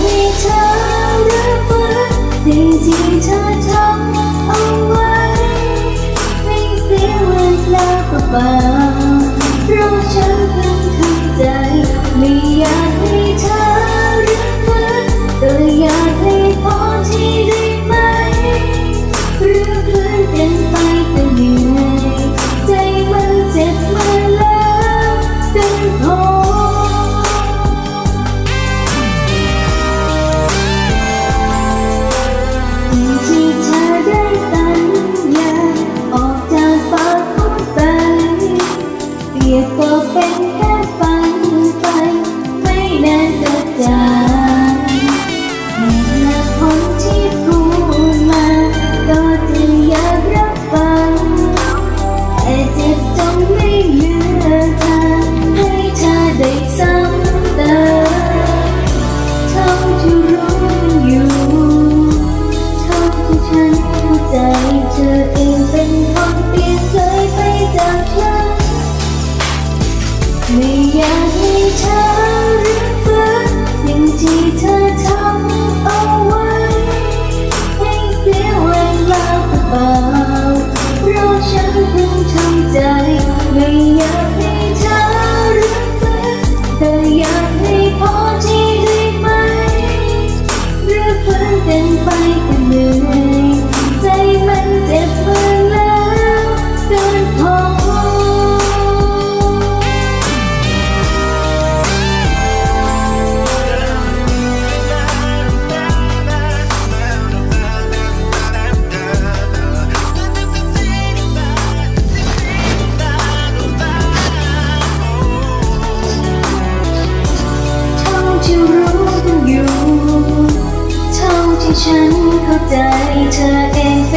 ที่เธอรับไว้สิ่งที่เธอทเอาไว้ไม่เสียเวลาเปล่าราะฉันเป็น นั้นใจเธอเองเป็นคนเปลี่ยนเคยไปจากฉันไม่ยาก ฉันเข้าใจเธอเอง